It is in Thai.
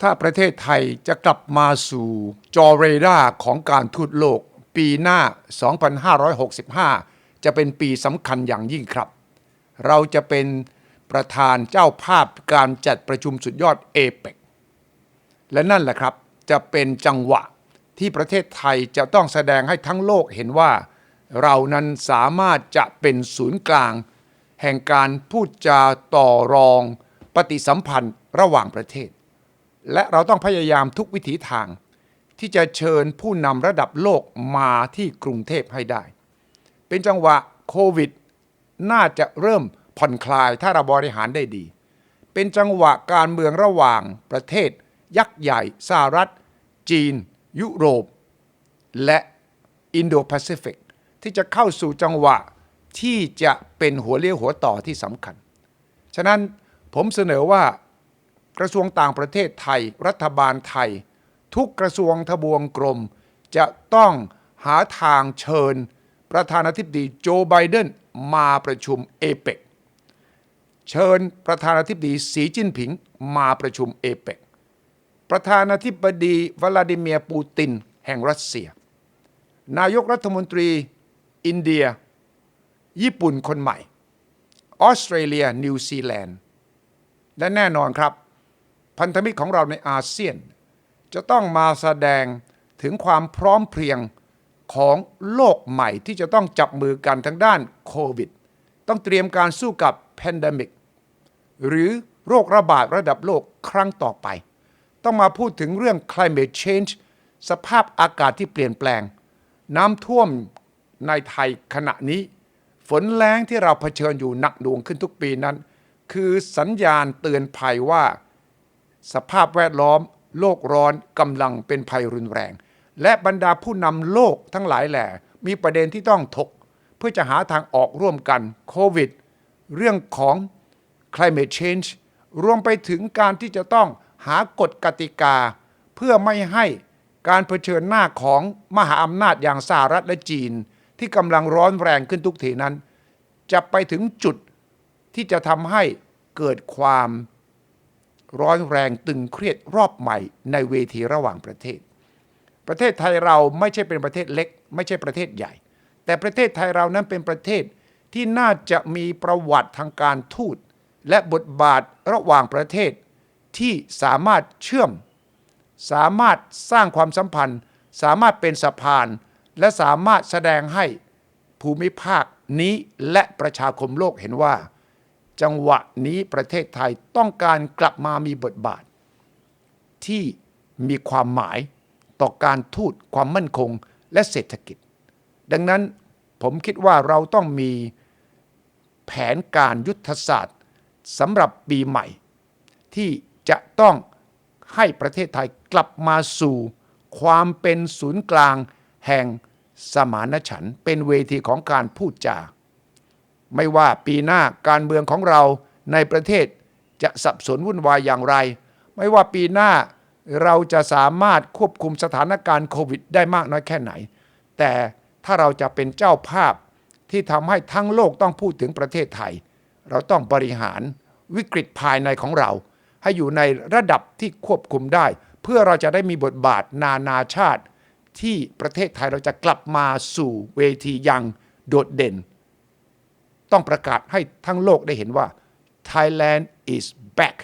ถ้าประเทศไทยจะกลับมาสู่จอเรดาร์ของการทูตโลก ปีหน้า 2565 จะเป็นปีสำคัญอย่างยิ่งครับ เราจะเป็นประธานเจ้าภาพการจัดประชุมสุดยอดเอเปกและนั่นแหละครับจะเป็นจังหวะที่ประเทศไทยจะต้องแสดงให้ทั้งโลกเห็นว่า เรานั้นสามารถจะเป็นศูนย์กลาง แห่งการพูดจาต่อรอง ปฏิสัมพันธ์ระหว่างประเทศ และเราต้องพยายามทุกวิถีทาง ที่จะเชิญผู้นำระดับโลกมาที่กรุงเทพให้ได้ เป็นจังหวะโควิด น่าจะเริ่มผ่อนคลายถ้าเราบริหารได้ดี เป็นจังหวะการเมืองระหว่างประเทศ ยักษ์ใหญ่สหรัฐ จีน ยุโรป และอินโดแปซิฟิกที่จะเข้าสู่จังหวะที่จะเป็นหัวเลี้ยวหัวต่อที่สำคัญ ฉะนั้นผมเสนอว่า กระทรวงต่างประเทศไทย รัฐบาลไทย ทุกกระทรวงทบวงกรมจะต้องหาทางเชิญ ประธานาธิบดีโจไบเดนมาประชุมเอเปกเชิญประธานาธิบดีสีจิ้นผิงมาประชุมเอเปกประธานาธิบดีวลาดิเมียร์ปูตินแห่งรัสเซีย นายกรัฐมนตรีอินเดีย ญี่ปุ่นคนใหม่ ออสเตรเลีย นิวซีแลนด์ และแน่นอนครับ พันธมิตรของเราในอาเซียน จะต้องมาแสดงถึงความพร้อมเพรียงของโลกใหม่ที่จะต้องจับมือกันทางด้านโควิด ต้องเตรียมการสู้กับแพนดมิกหรือโรคระบาดระดับโลกครั้งต่อไป ต้องมาพูดถึงเรื่อง climate change สภาพอากาศที่เปลี่ยนแปลง น้ำท่วมในไทยขณะนี้ ฝนแรงที่เราเผชิญอยู่หนักหน่วงขึ้นทุกปีนั้น คือสัญญาณเตือนภัยว่า สภาพแวดล้อม โลกร้อนกำลังเป็นภัยรุนแรง และบรรดาผู้นำโลกทั้งหลายแหล่มีประเด็นที่ต้องถก เพื่อจะหาทางออกร่วมกันโควิด เรื่องของ climate change รวมไปถึงการที่จะต้องหากฎกติกา เพื่อไม่ให้การเผชิญหน้าของมหาอำนาจอย่างสหรัฐและจีน ที่กำลังร้อนแรงขึ้นทุกทีนั้น จะไปถึงจุดที่จะทำให้เกิดความ ร้อนแรงตึงเครียดรอบใหม่ในเวทีระหว่างประเทศ ประเทศไทยเราไม่ใช่เป็นประเทศเล็ก ไม่ใช่ประเทศใหญ่ แต่ประเทศไทยเรานั้นเป็นประเทศที่น่าจะมีประวัติทางการทูต และบทบาทระหว่างประเทศ ที่สามารถเชื่อม สามารถสร้างความสัมพันธ์ สามารถเป็นสะพาน และสามารถแสดงให้ภูมิภาคนี้และประชาคมโลกเห็นว่า จังหวะนี้ประเทศไทยต้องการกลับมามีบทบาท ที่มีความหมายต่อการทูตความมั่นคงและเศรษฐกิจ ดังนั้นผมคิดว่าเราต้องมีแผนการยุทธศาสตร์สำหรับปีใหม่ ที่จะต้องให้ประเทศไทยกลับมาสู่ความเป็นศูนย์กลางแห่งสมานฉันท์เป็นเวทีของการพูดจา ไม่ว่าปีหน้าการเมืองของเราในประเทศจะสับสนวุ่นวายอย่างไร ไม่ว่าปีหน้าเราจะสามารถควบคุมสถานการณ์โควิดได้มากน้อยแค่ไหน แต่ถ้าเราจะเป็นเจ้าภาพที่ทำให้ทั้งโลกต้องพูดถึงประเทศไทย เราต้องบริหารวิกฤตภายในของเรา ให้อยู่ในระดับที่ควบคุมได้ เพื่อเราจะได้มีบทบาทนานาชาติ ที่ประเทศไทยเราจะกลับมาสู่เวทีอยังโดดเด่น ต้องประกาศให้ทั้งโลกได้เห็นว่า Thailand is back